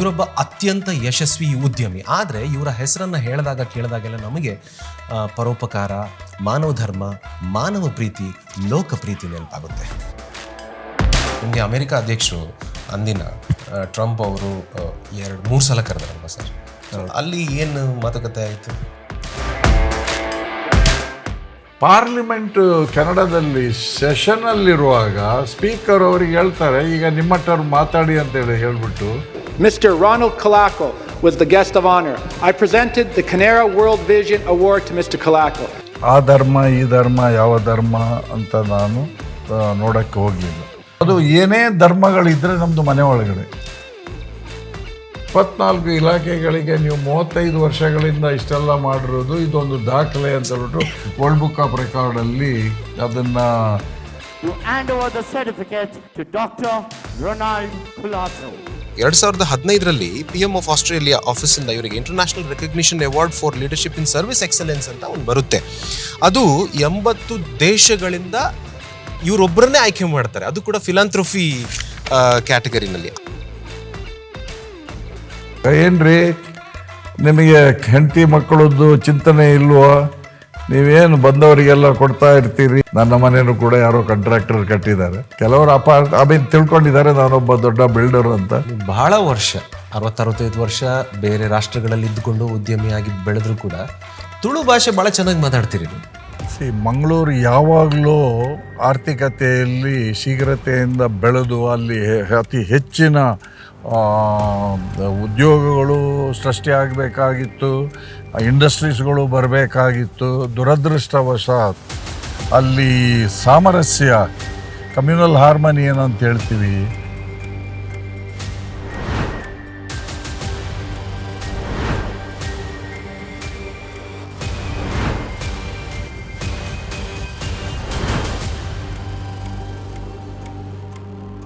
ಇವರೊಬ್ಬ ಅತ್ಯಂತ ಯಶಸ್ವಿ ಉದ್ಯಮಿ. ಆದರೆ ಇವರ ಹೆಸರನ್ನು ಹೇಳಿದಾಗ ಕೇಳಿದಾಗೆಲ್ಲ ನಮಗೆ ಪರೋಪಕಾರ ಮಾನವ ಧರ್ಮ ಮಾನವ ಪ್ರೀತಿ ಲೋಕ ಪ್ರೀತಿ ನೆನಪಾಗುತ್ತೆ. ನಿಮಗೆ ಅಮೆರಿಕ ಅಧ್ಯಕ್ಷರು ಅಂದಿನ ಟ್ರಂಪ್ ಅವರು ಎರಡು ಮೂರು ಸಲ ಕರೆದಾರಲ್ವ ಸರ್? ಅಲ್ಲಿ ಏನು ಮಾತುಕತೆ ಆಯಿತು? ಪಾರ್ಲಿಮೆಂಟ್ ಕೆನಡಾದಲ್ಲಿ ಸೆಷನ್ನಲ್ಲಿರುವಾಗ ಸ್ಪೀಕರ್ ಅವರಿಗೆ ಹೇಳ್ತಾರೆ ಈಗ ನಿಮ್ಮ ಟರ್ಮ್ ಮಾತಾಡಿ ಅಂತೇಳಿ ಹೇಳ್ಬಿಟ್ಟು Mr. Ronald Colaco was the guest of honor. I presented the Canera World Vision Award to Mr. Colaco. ಆ ಧರ್ಮ ಈ ಧರ್ಮ ಯಾವ ಧರ್ಮ ಅಂತ ನಾನು ನೋಡಕ್ಕೆ ಹೋಗಲಿಲ್ಲ ಅದು ಏನೇ ಧರ್ಮಗಳಿದ್ರೆ ನಮ್ಮದು ಮನೆ ಒಳಗಡೆ ಇಪ್ಪತ್ನಾಲ್ಕು ಇಲಾಖೆಗಳಿಗೆ ನೀವು ಮೂವತ್ತೈದು ವರ್ಷಗಳಿಂದ ಇಷ್ಟೆಲ್ಲ ಮಾಡಿರೋದು ಇದೊಂದು ದಾಖಲೆ ಅಂತ ಹೇಳ್ಬಿಟ್ಟು ವರ್ಲ್ಡ್ ಬುಕ್ ಆಫ್ ರೆಕಾರ್ಡಲ್ಲಿ ಅದನ್ನ certificate to doctor Ronald Kulaso ಎರಡು ಸಾವಿರದ ಹದಿನೈದರಲ್ಲಿ ಪಿ ಎಂ ಆಫ್ ಆಸ್ಟ್ರೇಲಿಯಾ ಆಫೀಸಿಂದ ಇವರಿಗೆ international recognition award for leadership in service excellence ಅಂತ ಒಂದು ಬರುತ್ತೆ. ಅದು ಎಂಬತ್ತು ದೇಶಗಳಿಂದ ಇವರೊಬ್ಬರನ್ನೇ ಆಯ್ಕೆ ಮಾಡ್ತಾರೆ. ಅದು ಕೂಡ ಫಿಲಾಂಥ್ರಫಿ ಕ್ಯಾಟಗರಿನಲ್ಲಿ ಏನ್ರಿ? ನಿಮಗೆ ಹೆಂಡತಿ ಮಕ್ಕಳದ್ದು ಚಿಂತನೆ ಇಲ್ವೋ? ನೀವೇನು ಬಂದವರಿಗೆಲ್ಲ ಕೊಡ್ತಾ ಇರ್ತೀರಿ? ನನ್ನ ಮನೇನು ಕೂಡ ಯಾರೋ ಕಾಂಟ್ರಾಕ್ಟರ್ ಕಟ್ಟಿದ್ದಾರೆ. ಕೆಲವರು ಅಪಾರ್ಟ್ ಆಮೇಲೆ ತಿಳ್ಕೊಂಡಿದ್ದಾರೆ ನಾನೊಬ್ಬ ದೊಡ್ಡ ಬಿಲ್ಡರ್ ಅಂತ. ಬಹಳ ವರ್ಷ ಅರವತ್ತರವತ್ತೈದು ವರ್ಷ ಬೇರೆ ರಾಷ್ಟ್ರಗಳಲ್ಲಿ ಇದ್ದುಕೊಂಡು ಉದ್ಯಮಿಯಾಗಿ ಬೆಳೆದ್ರು ಕೂಡ ತುಳು ಭಾಷೆ ಬಹಳ ಚೆನ್ನಾಗಿ ಮಾತಾಡ್ತೀರಿ ನೀವು. ಸಿ ಮಂಗಳೂರು ಯಾವಾಗಲೂ ಆರ್ಥಿಕತೆಯಲ್ಲಿ ಶೀಘ್ರತೆಯಿಂದ ಬೆಳೆದು ಅಲ್ಲಿ ಅತಿ ಹೆಚ್ಚಿನ ಉದ್ಯೋಗಗಳು ಸೃಷ್ಟಿಯಾಗಬೇಕಾಗಿತ್ತು ಇಂಡಸ್ಟ್ರೀಸ್ಗಳು ಬರಬೇಕಾಗಿತ್ತು ದುರದೃಷ್ಟವಶಾತ್ ಅಲ್ಲಿ ಸಾಮರಸ್ಯ ಕಮ್ಯುನಲ್ ಹಾರ್ಮನಿ ಏನಂತ ಹೇಳ್ತೀವಿ